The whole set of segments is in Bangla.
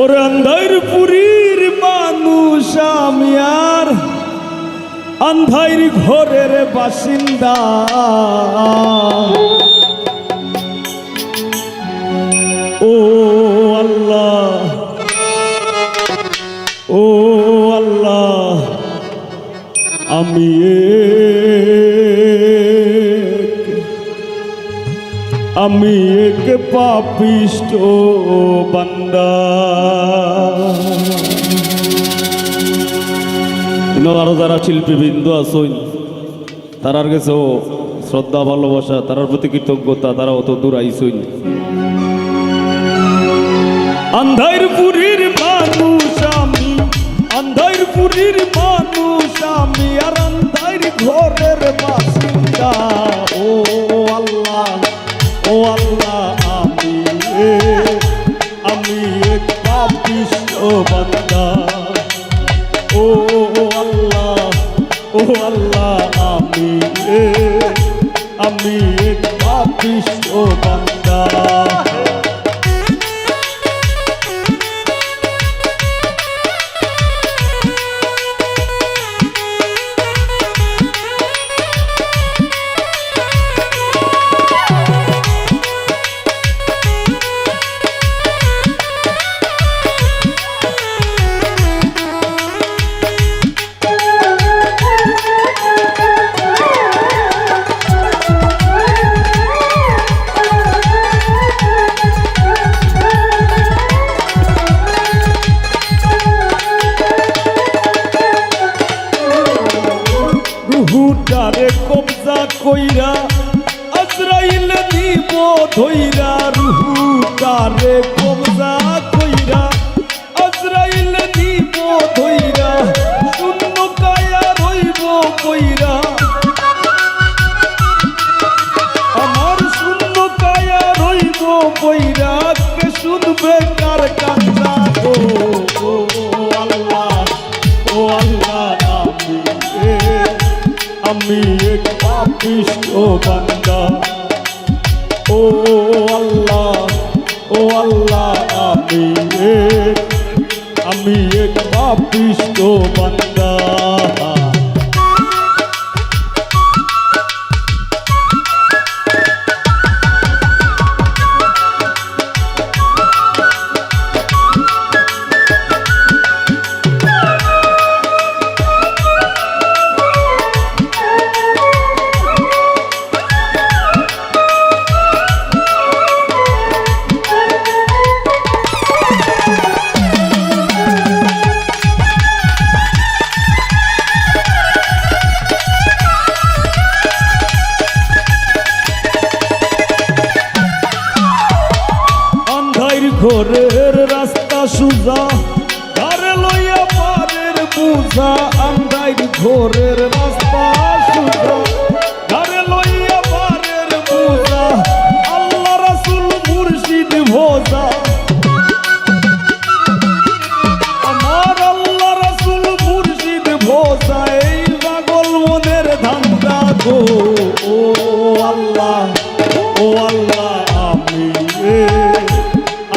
ওর আন্ধার পুরীর মানুষ আমি আর আন্ধার ঘরের বাসিন্দা। আমি আমি এক পাপিষ্ট বান্দা। আরও যারা শিল্পীবৃন্দ আসইন তারার কাছে শ্রদ্ধা, ভালোবাসা, তারার প্রতি কৃতজ্ঞতা তারা অত দূর আইসইন আন্ধার পুরীর মানুষ আমি আন্ধার পুরীর ঘরের বাসিন্দা রুহুটারে কবজা কইরা আজরাইল দিব ধইরা রুহুটারে কবজা বান্দা। ও আল্লাহ ও আল্লাহ আমি এক আমি এক বাপিস্ত বান্দা। ঘরের রাস্তা সুজা ধারে লইয়া পারের বুঝা আমরাই ঘরের রাস্তা।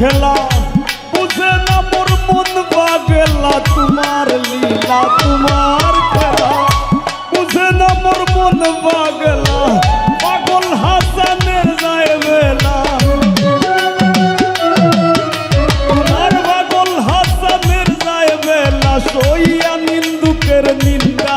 খেলা। বুঝে না মোর মন বাগেলা তোমার লীলা, তোমার খেলা। বুঝে না মোর মন বাগেলা পাগল হাসানের বেলা বেলা নিন্দা